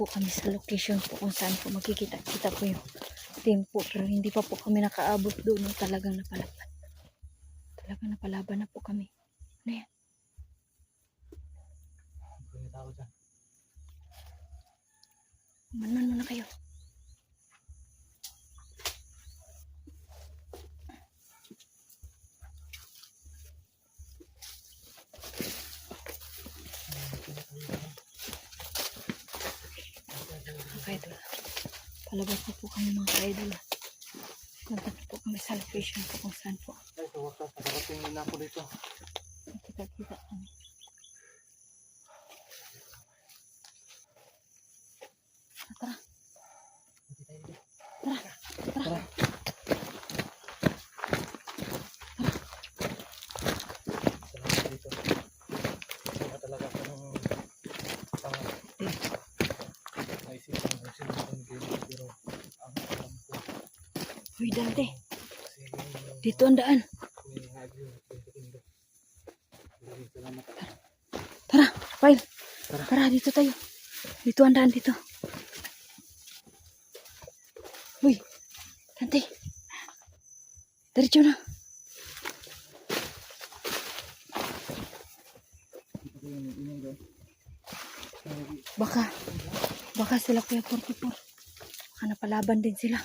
po kami sa location po kung saan po makikita-kita po yung team po. Pero hindi pa po kami nakaabot doon talagang napalaban. Talagang napalaban na po kami. Ano yan? Manman muna kayo. Palabas na po kami mga idol. Nagpunta po kami sa location po kung saan po. Ay, sa wakas, nakarating nila ako dito. Nakita-kita kami. Tara, tara. Tara, tara. Salamat dito. Wala talaga ako ng pang naisipan kung sino ang game pero ang alam ko Uy, dante. Dito ang daan. Tara. Tara. Tara, dito tayo. Dito ang daan dito. Uy, Dante. Diretso na. Baka, baka sila kuya 44. Baka napalaban din sila.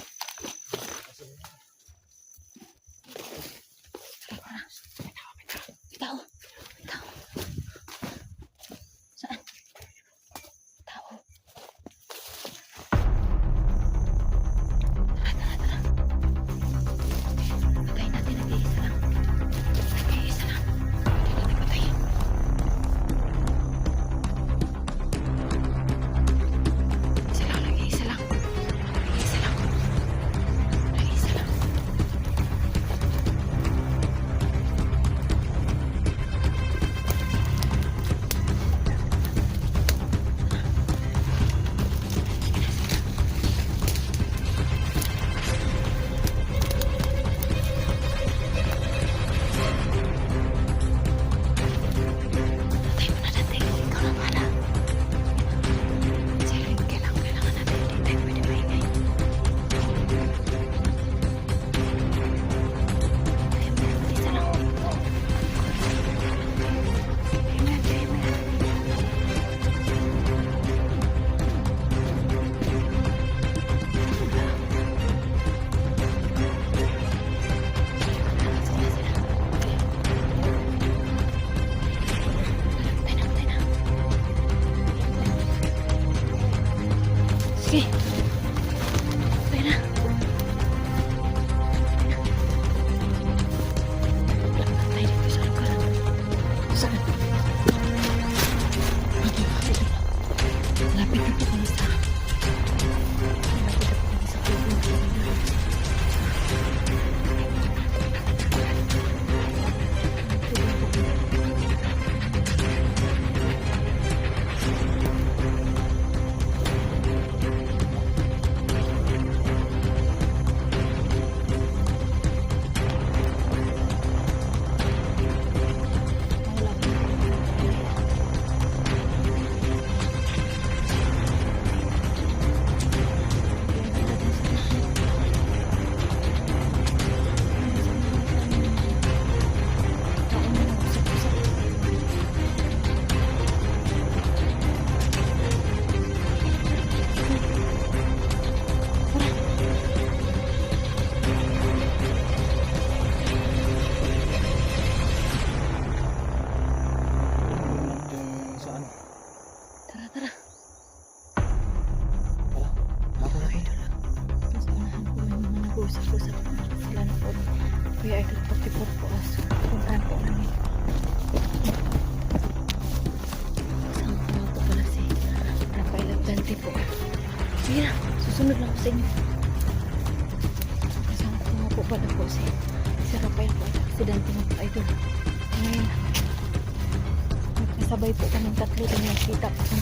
Nagkasabay po kami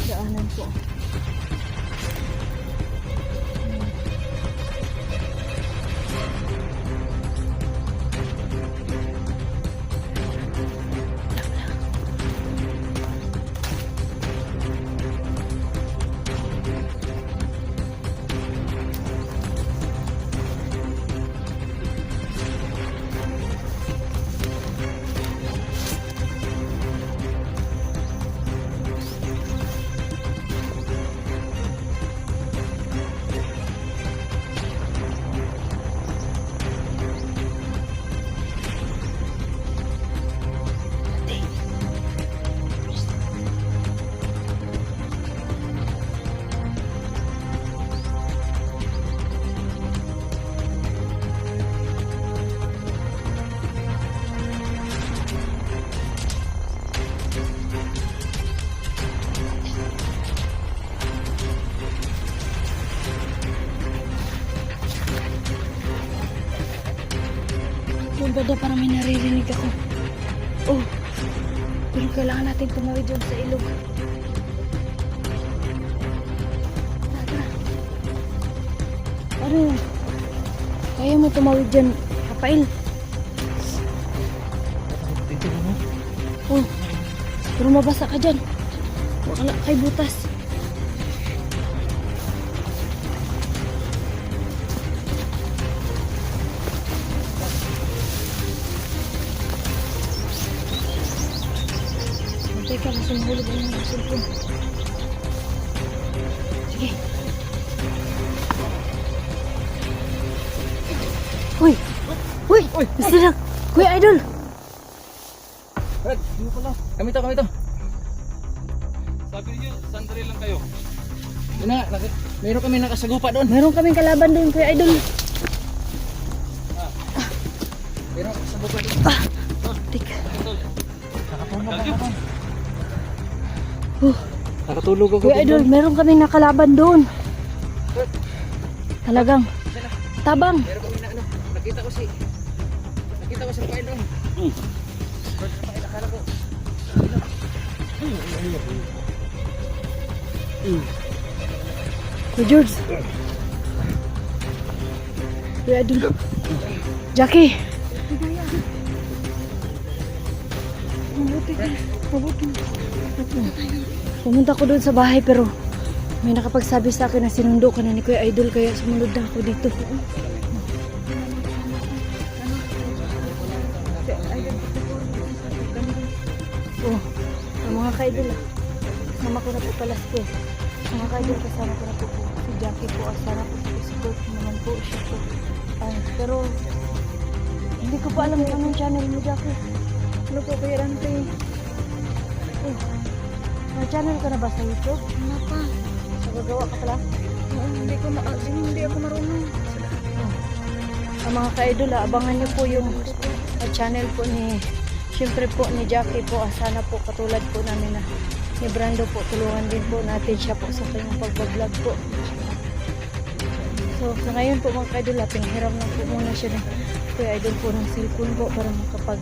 tatlo na banda parang may naririnig ako. Oh, pero kailangan natin tumawid dyan sa ilog. Ano? Kaya mo tumawid dyan, Rafael? Dito mo. Oh, pero mabasa ka dyan. Wala kay butas. Teka, mas mahulog ang mga cellphone. Sige. Uy! Uy! Uy! Gusto na! Kuya Idol! Brad, dito pala. Kami to, kami to. Sabi niyo, sandali lang kayo. Yun na, nakit. Meron kami nakasagupa doon. Meron kaming kalaban doon, Kuya Idol. Meron nakasagupa doon. Tika. Nakatulog Lagyo. ako. Oh, Nakatulog ako. Kuya Idol, meron kaming nakalaban doon. Talagang. Tabang. Meron kami na ano. Nakita ko si... Nakita ko si Rafael doon. Hmm. Akala ko. Kuya George. Kuya Idol. Jackie. Mabuti ka. Mabuti. Pumunta ko doon sa bahay pero may nakapagsabi sa akin na sinundo ka na ni Kuya Idol kaya sumunod na ako dito. Oh, ang mga kaidol ah. Kasama ko na po pala ko. Mga kaidol kasama ko na po po. Si Jackie po. ah, Sana po po support mo naman po siya po. Ah, pero hindi ko pa alam kung anong channel mo Jackie. Ano po kaya Rante? May channel ka na ba sa YouTube? Ano pa? Nagagawa ka pala? Oo, hindi ko ma hindi ako marunong. Oh. Ang mga ka-idol, ah, abangan niyo po yung ah, channel po ni Siyempre po ni Jackie po, ah, sana po katulad po namin na ni Brando po, tulungan din po natin siya po sa kanyang pagbablog po. So, sa ngayon po mga ka-idol, ah, pinahiram lang po muna siya ng kuya idol po ng cellphone po para makapag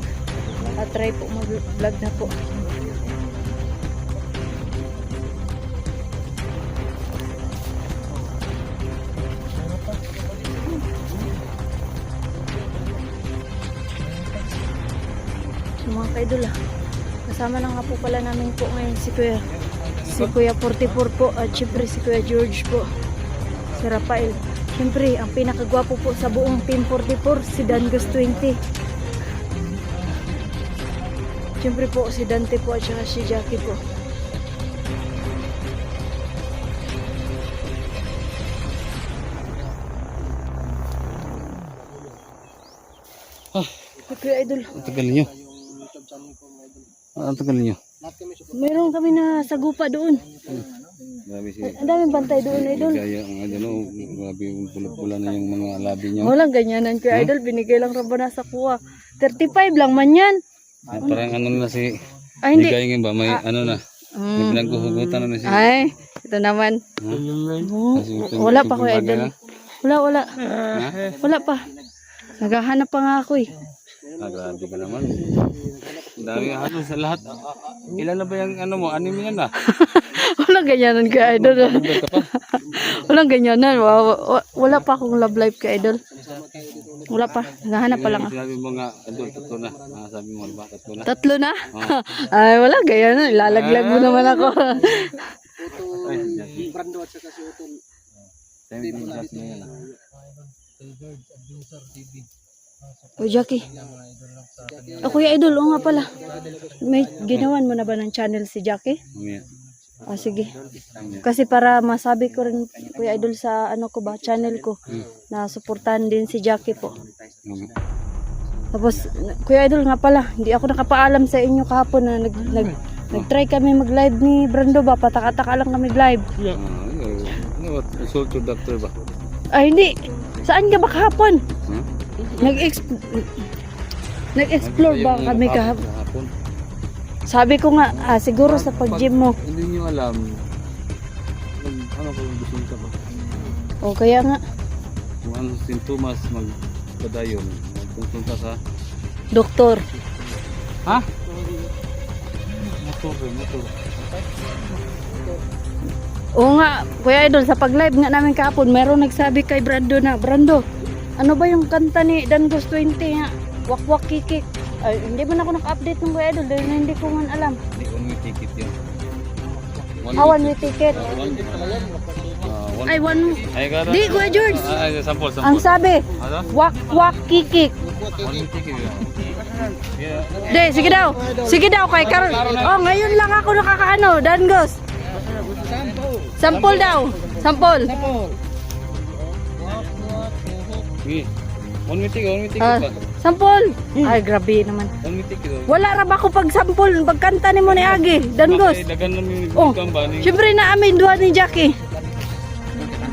ah, try po mag-vlog na po. So, mga ka-idol ah, kasama na nga po pala namin po ngayon si Kuya. Si Kuya 44 po at syempre si Kuya George po. Si Rafael. Syempre ang pinakagwapo po sa buong team 44 si Dangos 20 syempre po si Dante po at saka si Jackie po. Kuya Idol. Ang tagal niyo. Ang tagal niyo. Meron kami na sagupa doon. Grabe Ang daming bantay doon, Idol. Gaya ang ano, grabe yung pula-pula na yung mga labi niyo. Walang ganyanan ko, Idol. Binigay lang raba na sa kuha. 35 lang man yan. Ah, parang ano na si Ay, hindi. Bigay ba may ano na. May Mm. pinaghuhugutan na na si. Ay, ito naman. Ha? Oh, wala pa, bagay Idol. Wala, wala. Ha? Wala pa. Naghahanap pa nga ako eh. Ah, grabe ka naman. Ang dami halos sa lahat. Ilan na ba yung ano mo? Anim yan ah. Walang ganyanan Idol. Ka pa. Walang ganyanan. Wa- wa- Wala pa akong love life ka, Idol. Wala pa. Naghahanap pa lang ako. Sinabi mo nga, adult, tatlo na. Ah, sabi mo, ba, tatlo na. Tatlo na? Ay, wala ganyanan. Ilalaglag mo naman ako. Ay, Jackie. Brando at saka si Utol. Time ko na na yan ah. O, Jackie. O, Kuya Idol, o nga pala. May ginawan mo na ba ng channel si Jackie? Mamaya. Ah, sige. Kasi para masabi ko rin, Kuya Idol, sa ano ko ba, channel ko, na suportahan din si Jackie po. Mamaya. Tapos, Kuya Idol nga pala, hindi ako nakapaalam sa inyo kahapon na nag, nag, nag-try kami mag-live ni Brando ba? Pataka-taka lang kami live. Ah, ano, what? Doctor ba? Ay, hindi. Saan ka ba kahapon? Ha? Nag-exp- Nag-explore ba kami hap- kahapon? Kahapon. Sabi ko nga, ah, siguro sa pag-gym mo. Hindi nyo alam. Nag, ano ko yung bisita ba? O, kaya nga. Kung ano sintomas magpadayon, magpunta sa doktor. Ha? Motor, eh, motor. Oo nga, Kuya Idol, sa pag-live nga namin kahapon, meron nagsabi kay Brando na, Brando, ano ba yung kanta ni Dangos 20 nga? Wakwak kikik. Ay, hindi man ako naka-update ng Kuya Idol dahil hindi ko man alam. Hindi, one way ticket yun. One Ah, one way ticket. Ah, one, ah, one, Ay, one. Ay, gara. Di, Kuya George. Ah, ay, sampol, sampol. Ang sabi, Ano? wakwak kikik. One way ticket yun. Yeah. Di, sige daw. Sige daw kay Karol. Oh, ngayon lang ako nakakaano, Dangos. Sampol daw. Sampol. Sige. One ticket, one Ah, ba? sampol. Ay, grabe naman. One oh. Wala ra ba ako pag sampol, pagkanta ni mo ni Agi, Dangos. Dagan yung Oh, Siyempre na amin duha ni Jackie.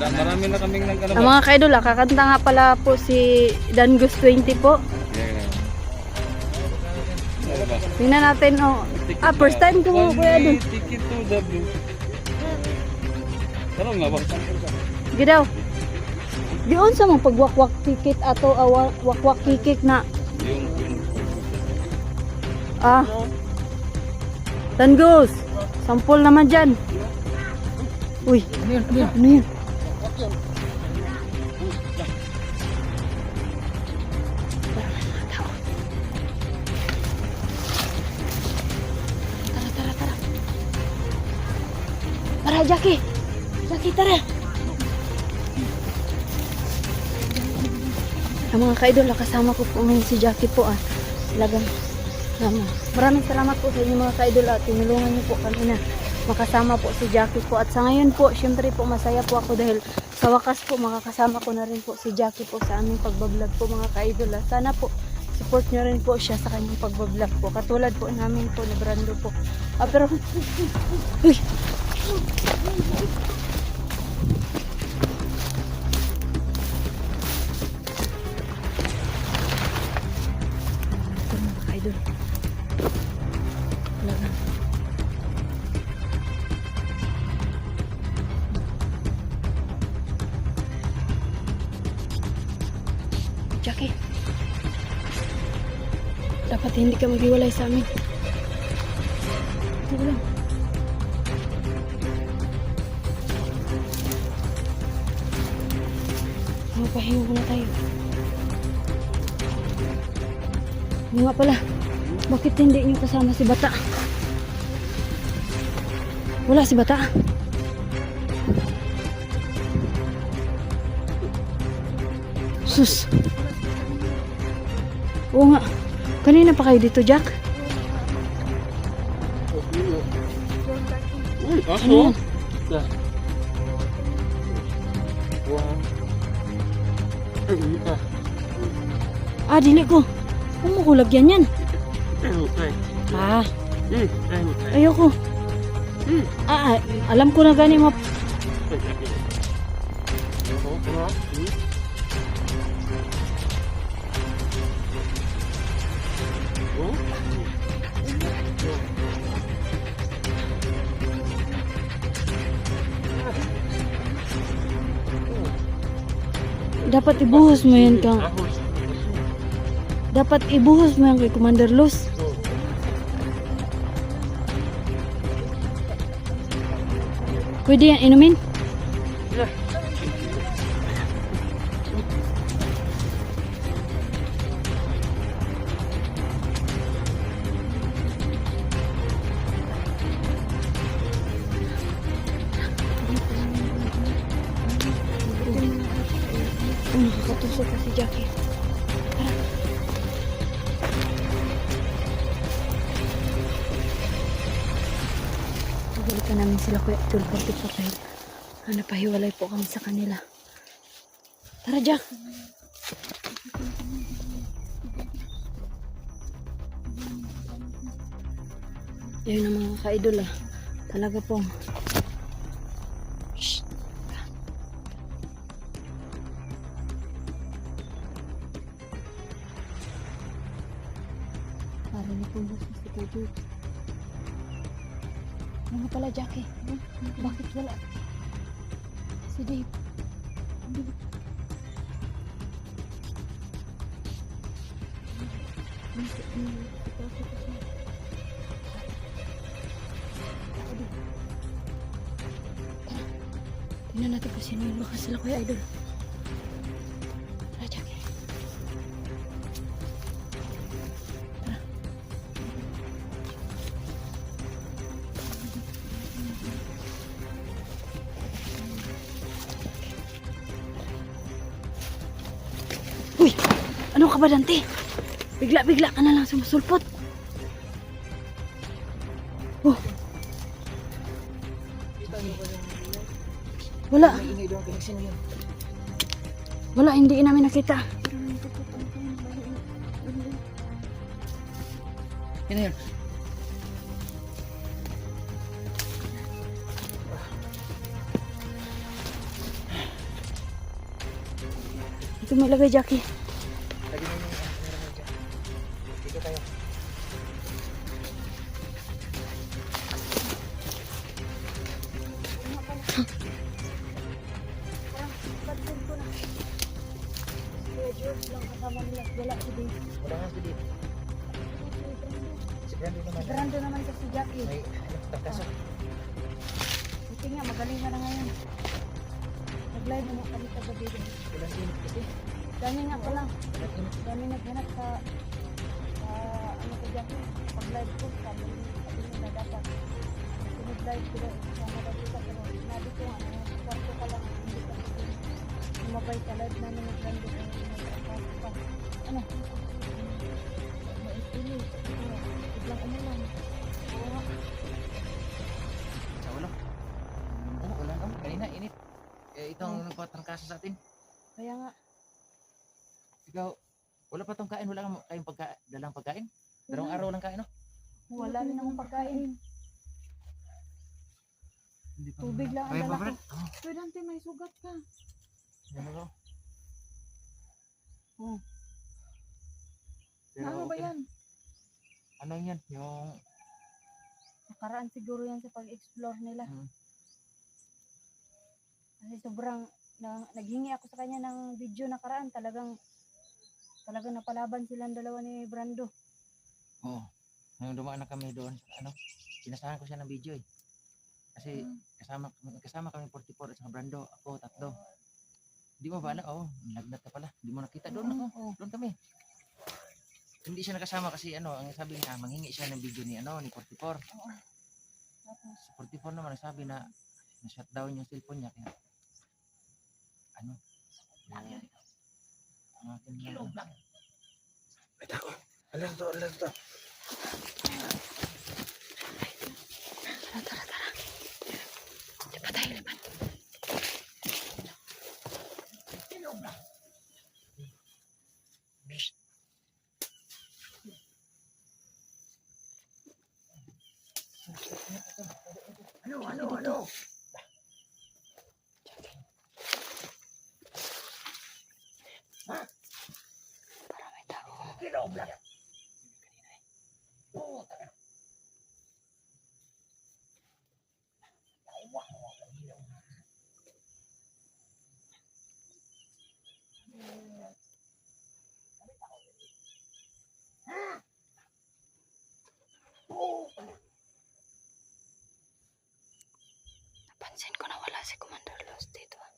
Marami na kaming nag ano Ang mga kaidol, ah, kakanta nga pala po si Dangos 20 po. Tingnan natin, oh. Ah, first time ko mo, Kuya Idol. ticket to W. Tanong nga ba? Sige daw. Di sa mga pagwakwak kikik ato ah, wakwak kikik na Yung, ah Dangos. Sampol naman dyan. Uy, ano? Ano? Ano yun? Tara, tara, tara. Tara, Jackie. Jackie, tara. Ang mga kaidol, kasama ko po ngayon si Jackie po ah. Talagang Tama. Maraming salamat po sa inyo mga kaidol at tinulungan niyo po kami na makasama po si Jackie po. At sa ngayon po, syempre po masaya po ako dahil sa wakas po makakasama ko na rin po si Jackie po sa aming pagbablog po mga kaidol. ah. Sana po support niyo rin po siya sa kanyang pagbablog po. Katulad po namin po ni Brando po. Ah, pero... Uy! Jackie. Dapat hindi ka maghiwalay sa amin. Ito lang. Mapahinga muna tayo. Ano nga pala? Bakit hindi niyo kasama si Bata? Wala si Bata. Sus. Oo nga. Kanina pa kayo dito, Jack? Ano yan? Ah, dili ko. Kumukulag yan yan. Ah, ayoko. Ah, ah, alam ko na gani mo. Dapat ibuhos mo yan kang... Dapat ibuhos mo yan kay Commander Luz. Pwede yan inumin? Pagalitan namin sila kuya Idol Portik po tayo. Ah, napahiwalay po kami sa kanila. Tara, Jack. Ayun ang mga ka-idol ah. Talaga pong. Parang na po si Kuya George. Ano nga pala, Jackie? Bakit wala? Si Dave. Hindi. Tingnan natin kung sino yung baka sila kuya idol. Ka ba, Dante? Bigla-bigla ka na lang sumusulpot. Oh, wala. Wala, hindi namin nakita. Sino yun? Ito may lagay, Jackie. Jackie. May ano, tarkaso. Buti magaling ka na ngayon. Nag-live mo kami sa gabi din. Walang init kasi. Dami nga. Walang init. Dami naghanap sa sa ano ko Jackie. Pag-live ko, sabi sabi na dapat. Kasi nag-live ko rin. Sana daw kita pero sinabi ko nga, ano, kwarto ka lang. Hindi ka kasi lumabay sa live namin nag-brando ko. Ano? Maipili. Ano? Biglang ano lang. Nga. Sa ulo. Oo, wala naman. Kanina, init. Eh, itong nagpatrangkaso sa atin. Kaya nga. Ikaw, wala pa tong kain. Wala kang kayong pagka, dalang pagkain. Dalawang araw lang kain, no? Wala rin akong pagkain. Hindi pa. Tubig lang ang Kaya dala pa, ko. Brad? Oo. Pero Dante, may sugat ka. Yan ako. Oh. Pero ano ba okay na. yan? Ano yan? Yung Nakaraan siguro yan sa pag-explore nila. Mm. Kasi sobrang, na, naghingi ako sa kanya ng video nakaraan. Talagang, talagang napalaban silang dalawa ni Brando. Oo. Nung dumaan na kami doon, ano, pinasahan ko siya ng video eh. Kasi Mm. kasama kasama kami 44 at saka Brando, ako tatlo. Di mo ba alam? Oo, nagnat ka pala. Di mo nakita doon ako. Oo. Doon kami. Hindi siya nakasama kasi ano, ang sabi niya, manghingi siya ng video ni ano, ni 44. Tapos, Si 44 naman nagsabi na na-shutdown yung cellphone niya kaya ano? Yung, ang akin na, Alam to, alam to. tara, tara, tara. Lipat tayo, lipat. Ano, ano, ano? Para may tao. Napansin ko na wala si Commander Los dito.